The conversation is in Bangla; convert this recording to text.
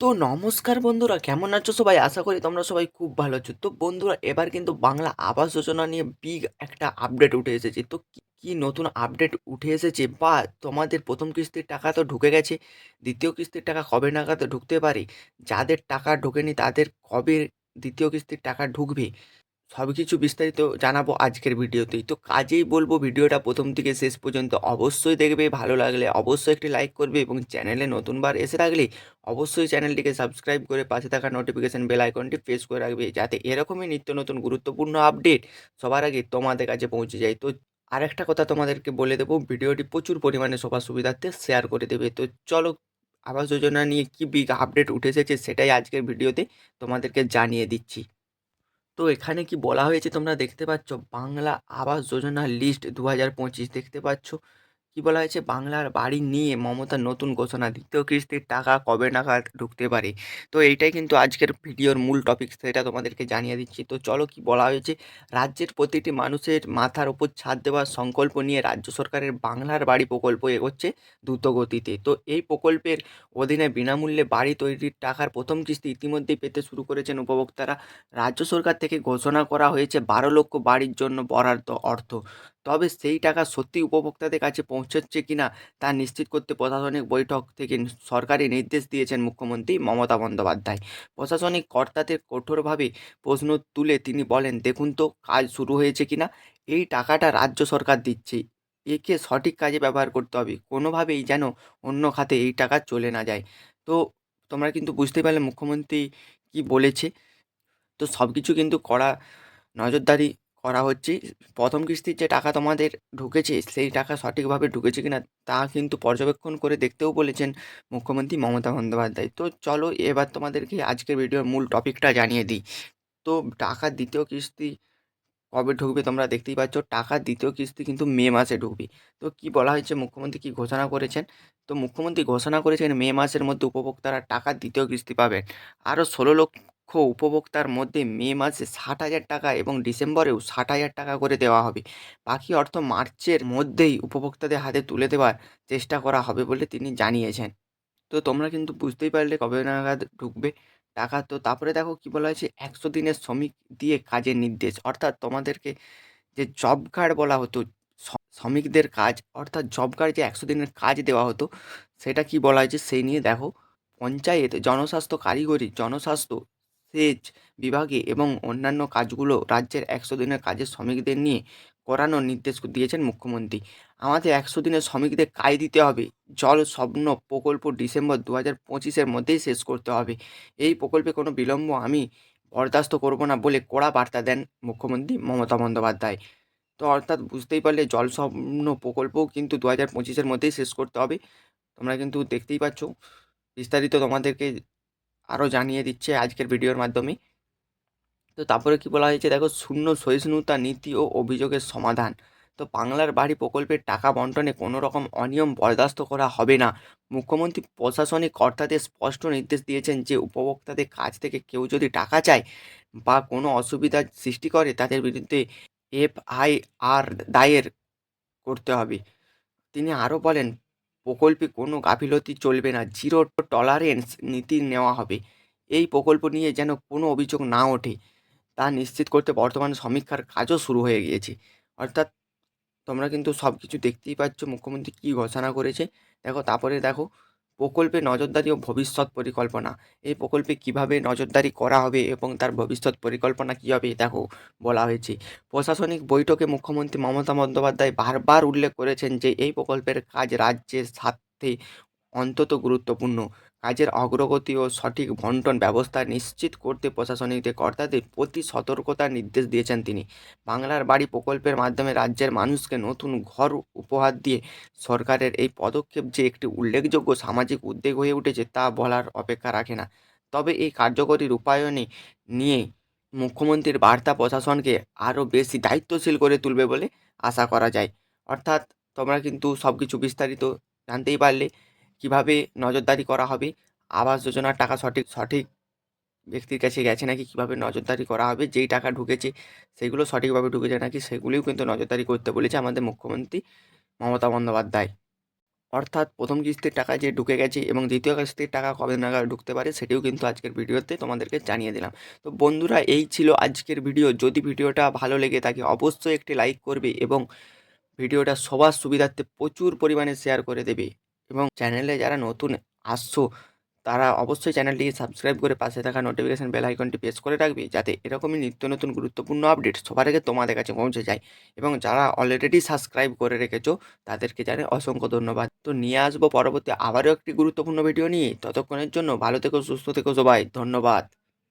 তো নমস্কার বন্ধুরা, কেমন আছো সবাই? আশা করি তোমরা সবাই খুব ভালো আছো। তো বন্ধুরা, এবার কিন্তু বাংলা আবাস যোজনা নিয়ে বিগ একটা আপডেট উঠে এসেছে। তো কি নতুন আপডেট উঠে এসেছে? বা তোমাদের প্রথম কিস্তির টাকা তো ঢুকে গেছে, দ্বিতীয় কিস্তির টাকা কবে নাগাদ ঢুকতে পারে? যাদের টাকা ঢোকেনি তাদের কবে দ্বিতীয় কিস্তির টাকা ঢুকবে? সব কিছু বিস্তারিত জানাব আজকের ভিডিওতেই। তো কাজেই বলব ভিডিওটা প্রথম থেকে শেষ পর্যন্ত অবশ্যই দেখবে, ভালো লাগলে অবশ্যই একটি লাইক করবে এবং চ্যানেলে নতুনবার এসে থাকলে অবশ্যই চ্যানেলটিকে সাবস্ক্রাইব করে পাশে থাকা নোটিফিকেশন বেল আইকনটি প্রেস করে রাখবে যাতে এরকমই নিত্য নতুন গুরুত্বপূর্ণ আপডেট সবার আগে তোমাদের কাছে পৌঁছে যায়। তো আরেকটা কথা তোমাদেরকে বলে দেবো, ভিডিওটি প্রচুর পরিমাণে সবার সুবিধার্থে শেয়ার করে দেবে। তো চলো আবাস যোজনা নিয়ে কী বিগ আপডেট উঠে এসেছে সেটাই আজকের ভিডিওতে তোমাদেরকে জানিয়ে দিচ্ছি। তো এখানে কি বলা হয়েছে তোমরা দেখতে পাচ্ছ? বাংলা আবাস যোজনা লিস্ট দু হাজার পঁচিশ দেখতে পাচ্ছ। কি বলা হয়েছে? বাংলার বাড়ি নিয়ে মমতার নতুন ঘোষণা, দ্বিতীয় কিস্তির টাকা কবে নাগাদ ঢুকতে পারে? তো এইটাই কিন্তু আজকের ভিডিওর মূল টপিক সেটা তোমাদেরকে জানিয়ে দিচ্ছি। তো চলো কি বলা হয়েছে? রাজ্যের প্রতিটি মানুষের মাথার ওপর ছাদ দেওয়ার সংকল্প নিয়ে রাজ্য সরকারের বাংলার বাড়ি প্রকল্প এগোচ্ছে দ্রুত গতিতে তো এই প্রকল্পের অধীনে বিনামূল্যে বাড়ি তৈরির টাকার প্রথম কিস্তি ইতিমধ্যেই পেতে শুরু করেছেন উপভোক্তারা। রাজ্য সরকার থেকে ঘোষণা করা হয়েছে, বারো লক্ষ বাড়ির জন্য বরাদ্দ অর্থ। তবে সেই টাকা সত্যি উপভোক্তাদের কাছে পৌঁছচ্ছে কিনা তা নিশ্চিত করতে প্রশাসনিক বৈঠক থেকে সরকারি নির্দেশ দিয়েছেন মুখ্যমন্ত্রী মমতা বন্দ্যোপাধ্যায়। প্রশাসনিক কর্তাদের কঠোরভাবে প্রশ্ন তুলে তিনি বলেন, দেখুন তো, কাজ শুরু হয়েছে কিনা এই টাকাটা রাজ্য সরকার দিচ্ছে। একে সঠিক কাজে ব্যবহার করতে হবে। কোনোভাবেই যেন অন্য খাতে এই টাকা চলে না যায়। তো তোমরা কিন্তু বুঝতে পারলে মুখ্যমন্ত্রী কি বলেছে। তো সব কিছু কিন্তু কড়া নজরদারি করা হচ্ছে। প্রথম কিস্তির যে টাকা তোমাদের ঢুকেছে, সেই টাকা সঠিকভাবে ঢুকেছে কিনা, তা কিন্তু পর্যবেক্ষণ করে দেখতেও বলেছেন মুখ্যমন্ত্রী মমতা বন্দ্যোপাধ্যায়। তো চলো এবার তোমাদেরকে আজকের ভিডিওর মূল টপিকটা জানিয়ে দিই। তো টাকার দ্বিতীয় কিস্তি কবে ঢুকবে তোমরা দেখতেই পাচ্ছ টাকার দ্বিতীয় কিস্তি কিন্তু মে মাসে ঢুকবে। তো কি বলা হয়েছে, মুখ্যমন্ত্রী কি ঘোষণা করেছেন? তো মুখ্যমন্ত্রী ঘোষণা করেছেন মে মাসের মধ্যে উপভোক্তারা টাকার দ্বিতীয় কিস্তি পাবেন। আরও ষোলো লক্ষ উপভোক্তার মধ্যে মে মাসে ষাট হাজার টাকা এবং ডিসেম্বরেও ষাট হাজার টাকা করে দেওয়া হবে। বাকি অর্থ মার্চের মধ্যেই উপভোক্তাদের হাতে তুলে দেওয়ার চেষ্টা করা হবে বলে তিনি জানিয়েছেন। তো তোমরা কিন্তু বুঝতেই পারলে কবে নাগাদ ঢুকবে। টাকা তো তারপরে দেখো কি বলা হয়েছে, একশো দিনের শ্রমিক দিয়ে কাজের নির্দেশ। অর্থাৎ তোমাদেরকে যে জব কার্ড বলা হতো শ্রমিকদের কাজ, অর্থাৎ জব কার্ড যে একশো দিনের কাজ দেওয়া হতো, সেটা কি বলা হয়েছে সেই নিয়ে দেখো। পঞ্চায়েত, জনস্বাস্থ্য কারিগরি, জনস্বাস্থ্য সেচ বিভাগে এবং অন্যান্য কাজগুলো রাজ্যের একশো দিনের কাজের শ্রমিকদের নিয়ে করানোর নির্দেশ দিয়েছেন মুখ্যমন্ত্রী। আমাদের একশো দিনের শ্রমিকদের কাজ দিতে হবে। জল স্বপ্ন প্রকল্প ডিসেম্বর দু হাজার পঁচিশের মধ্যেই শেষ করতে হবে। এই প্রকল্পে কোনো বিলম্ব আমি বরদাস্ত করব না বলে কড়া বার্তা দেন মুখ্যমন্ত্রী মমতা বন্দ্যোপাধ্যায়। তো অর্থাৎ বুঝতেই পারলে জল স্বপ্ন প্রকল্পও কিন্তু দু হাজার পঁচিশের মধ্যেই শেষ করতে হবে। তোমরা কিন্তু দেখতেই পাচ্ছ। বিস্তারিত তোমাদেরকে আরও জানিয়ে দিচ্ছে আজকের ভিডিওর মাধ্যমে। তো তারপরে কি বলা হয়েছে? দেখো, শূন্য সহিষ্ণুতা নীতি ও অভিযোগের সমাধান। তো বাংলার বাড়ি প্রকল্পের টাকা বন্টনে কোনো রকম অনিয়ম বরদাস্ত করা হবে না। মুখ্যমন্ত্রী প্রশাসনিক কর্তাদের স্পষ্ট নির্দেশ দিয়েছেন যে, উপভোক্তাদের কাছ থেকে কেউ যদি টাকা চায় বা কোনো অসুবিধার সৃষ্টি করে, তাদের বিরুদ্ধে এফআইআর দায়ের করতে হবে। তিনি আরও বলেন প্রকল্পে কোনো গাফিলতি চলবে না জিরো টলারেন্স নীতি নেওয়া হবে। এই প্রকল্প নিয়ে যেন কোনো অভিযোগ না ওঠে, তা নিশ্চিত করতে বর্তমান সমীক্ষার কাজও শুরু হয়ে গিয়েছে। অর্থাৎ তোমরা কিন্তু সব কিছু দেখতেই পাচ্ছ, মুখ্যমন্ত্রী কী ঘোষণা করেছে। দেখো, তারপরে দেখো প্রকল্পে নজরদারি ও ভবিষ্যৎ পরিকল্পনা। এই প্রকল্পে কীভাবে নজরদারি করা হবে এবং তার ভবিষ্যৎ পরিকল্পনা কী হবে, দেখো বলা হয়েছে। প্রশাসনিক বৈঠকে মুখ্যমন্ত্রী মমতা বন্দ্যোপাধ্যায় বারবার উল্লেখ করেছেন যে, এই প্রকল্পের কাজ রাজ্যের স্বার্থে অন্তত গুরুত্বপূর্ণ। কাজের অগ্রগতি ও সঠিক বন্টন ব্যবস্থা নিশ্চিত করতে প্রশাসনিকদের কর্তাদের প্রতি সতর্কতার নির্দেশ দিয়েছেন তিনি। বাংলার বাড়ি প্রকল্পের মাধ্যমে রাজ্যের মানুষকে নতুন ঘর উপহার দিয়ে সরকারের এই পদক্ষেপ যে একটি উল্লেখযোগ্য সামাজিক উদ্যোগ হয়ে উঠেছে তা বলার অপেক্ষা রাখে না। তবে এই কার্যকরী রূপায়ণে নিয়ে মুখ্যমন্ত্রীর বার্তা প্রশাসনকে আরও বেশি দায়িত্বশীল করে তুলবে বলে আশা করা যায়। অর্থাৎ তোমরা কিন্তু সব কিছু বিস্তারিত জানতেই পারলে। কীভাবে নজরদারি করা হবে? আবাস যোজনার টাকা সঠিক সঠিক ব্যক্তির কাছে গেছে নাকি? কীভাবে নজরদারি করা হবে? যেই টাকা ঢুকেছে, সেগুলো সঠিকভাবে ঢুকেছে নাকি? সেগুলিও কিন্তু নজরদারি করতে বলেছে আমাদের মুখ্যমন্ত্রী মমতা বন্দ্যোপাধ্যায়। অর্থাৎ প্রথম কিস্তির টাকা যে ঢুকে গেছে এবং দ্বিতীয় কিস্তির টাকা কবে নাগাদ ঢুকতে পারে, সেটিও কিন্তু আজকের ভিডিওতে তোমাদেরকে জানিয়ে দিলাম। তো বন্ধুরা, এই ছিল আজকের ভিডিও। যদি ভিডিওটা ভালো লেগে থাকে, অবশ্যই একটি লাইক করবে এবং ভিডিওটা সবার সুবিধার্থে প্রচুর পরিমাণে শেয়ার করে দেবে। এবং চ্যানেলে যারা নতুন আসছো, তারা অবশ্যই চ্যানেলটিকে সাবস্ক্রাইব করে পাশে থাকা নোটিফিকেশান বেল আইকনটি প্রেস করে রাখবে, যাতে এরকমই নিত্য নতুন গুরুত্বপূর্ণ আপডেট সবার আগে তোমাদের কাছে পৌঁছে যায়। এবং যারা অলরেডি সাবস্ক্রাইব করে রেখেছো, তাদেরকে জানে অসংখ্য ধন্যবাদ। তো নিয়ে আসব পরবর্তী আবারও একটি গুরুত্বপূর্ণ ভিডিও নিয়ে। ততক্ষণের জন্য ভালো থেকো, সুস্থ থেকো সবাই। ধন্যবাদ।